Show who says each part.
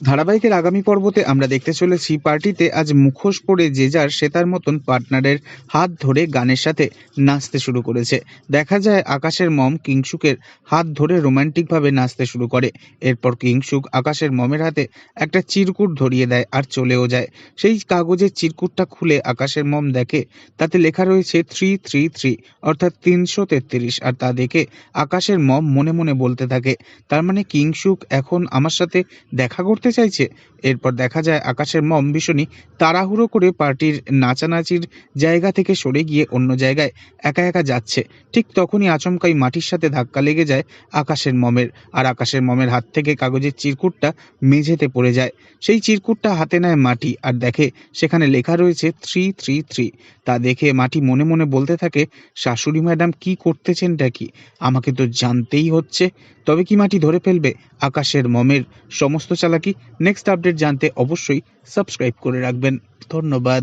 Speaker 1: ধারাবাহিকের আগামী পর্বতে আমরা দেখতে চলেছি পার্টিতে আজ মুখোশ পরে যে যার সে তার মতন পার্টনারের হাত ধরে গানের সাথে নাচতে শুরু করেছে। দেখা যায় আকাশের মম কিংসুকের হাত ধরে রোমান্টিকভাবে নাচতে শুরু করে। এরপর কিংসুক আকাশের মমের হাতে একটা চিরকুট ধরিয়ে দেয় আর চলেও যায়। সেই কাগজের চিরকুটটা খুলে আকাশের মম দেখে, তাতে লেখা রয়েছে থ্রি থ্রি থ্রি, অর্থাৎ তিনশো তেত্রিশ, আর তা দেখে আকাশের মম মনে মনে বলতে থাকে, তার মানে কিংসুক এখন আমার সাথে দেখা করতে চাইছে। এরপর দেখা যায় আকাশের মম ভীষণই তাড়াহুড়ো করে পার্টির নাচানাচির জায়গা থেকে সরে গিয়ে অন্য জায়গায় একা একা যাচ্ছে। ঠিক তখনই আচমকাই মাটির সাথে ধাক্কা লেগে যায় আকাশের মমের। আর আকাশের মমের হাত থেকে কাগজের চিরকুটটা মেঝেতে পড়ে যায়। সেই চিরকুটটা হাতে নেয় মাটি আর দেখে সেখানে লেখা রয়েছে থ্রি থ্রি থ্রি। তা দেখে মাটি মনে মনে বলতে থাকে, শাশুড়ি ম্যাডাম কি করতেছেনটা কি? আমাকে তো জানতেই হচ্ছে। তবে কি মাটি ধরে ফেলবে? আকাশের মমের সমস্ত চালাকি নেক্সট আপডেট জানতে অবশ্যই সাবস্ক্রাইব করে রাখবেন। ধন্যবাদ।